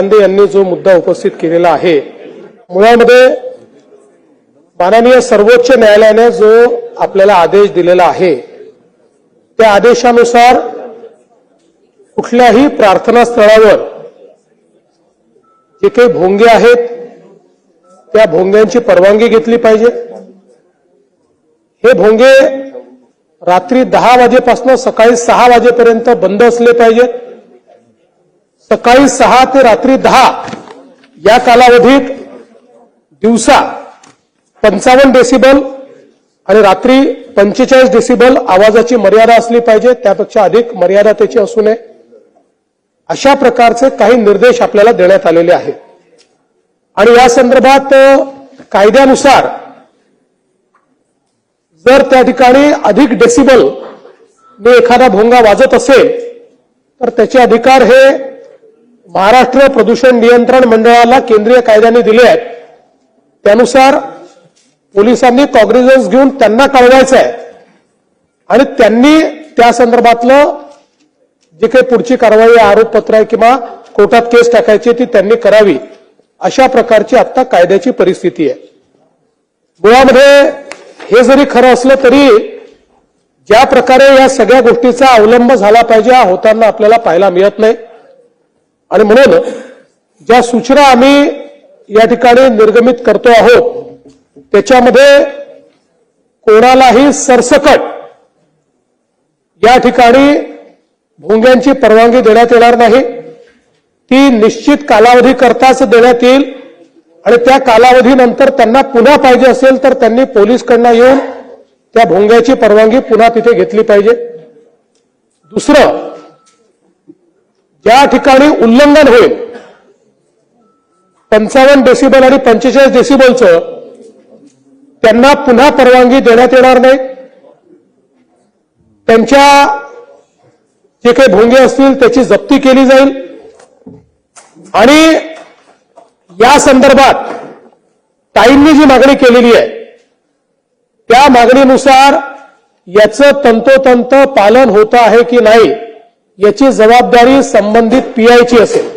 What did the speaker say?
गांधी यांनी जो मुद्दा उपस्थित केलेला आहे मुळामध्ये माननीय सर्वोच्च न्यायालयाने जो आपल्याला आदेश दिलेला आहे त्या आदेशानुसार कुठल्याही प्रार्थना स्थळावर जे काही भोंगे आहेत त्या भोंग्यांची परवानगी घेतली पाहिजे. हे भोंगे रात्री दहा वाजेपासून सकाळी सहा वाजेपर्यंत बंद असले पाहिजेत. सकाळी सहा ते रात्री दहा या कालावधीत दिवसा पंचावन्न डेसिबल आणि रात्री पंचेचाळीस डेसिबल आवाजाची मर्यादा असली पाहिजे त्यापेक्षा अधिक मर्यादा त्याची असू नये. अशा प्रकारचे काही निर्देश आपल्याला देण्यात आलेले आहेत. आणि या संदर्भात कायद्यानुसार जर त्या ठिकाणी अधिक डेसिबल ने एखादा भोंगा वाजत असेल तर त्याचे अधिकार हे महाराष्ट्र प्रदूषण नियंत्रण मंडळाला केंद्रीय कायद्याने दिले आहेत. त्यानुसार पोलिसांनी कॉग्निझन्स घेऊन त्यांना कळवायचं आहे आणि त्यांनी त्या संदर्भातलं जे काही पुढची कारवाई आरोपपत्र आहे किंवा कोर्टात केस टाकायची ती त्यांनी करावी अशा प्रकारची आता कायद्याची परिस्थिती आहे. मुळामध्ये हे जरी खरं असलं तरी ज्या प्रकारे या सगळ्या गोष्टीचा अवलंब झाला पाहिजे हा होताना आपल्याला पाहायला मिळत नाही. आणि म्हणून ज्या सूचना आम्ही या ठिकाणी निर्गमित करतो आहोत त्याच्यामध्ये कोणालाही सरसकट या ठिकाणी भोंग्यांची परवानगी देण्यात येणार नाही. ती निश्चित कालावधी करताच देण्यात येईल आणि त्या कालावधीनंतर त्यांना पुन्हा पाहिजे असेल तर त्यांनी पोलीसकडनं येऊन त्या भोंग्याची परवानगी पुन्हा तिथे घेतली पाहिजे. दुसरं त्या ठिकाणी उल्लंघन होईल. पंचावन्न डेसिबल आणि पंचेचाळीस डेसिबलचं त्यांना पुन्हा परवानगी देण्यात येणार नाही. त्यांच्या जे काही भोंगे असतील त्याची जप्ती केली जाईल. आणि या संदर्भात ताईंनी जी मागणी केलेली आहे त्या मागणीनुसार याचं तंतोतंत पालन होतं आहे की नाही याची जबाबदारी संबंधित पीआयची असेल.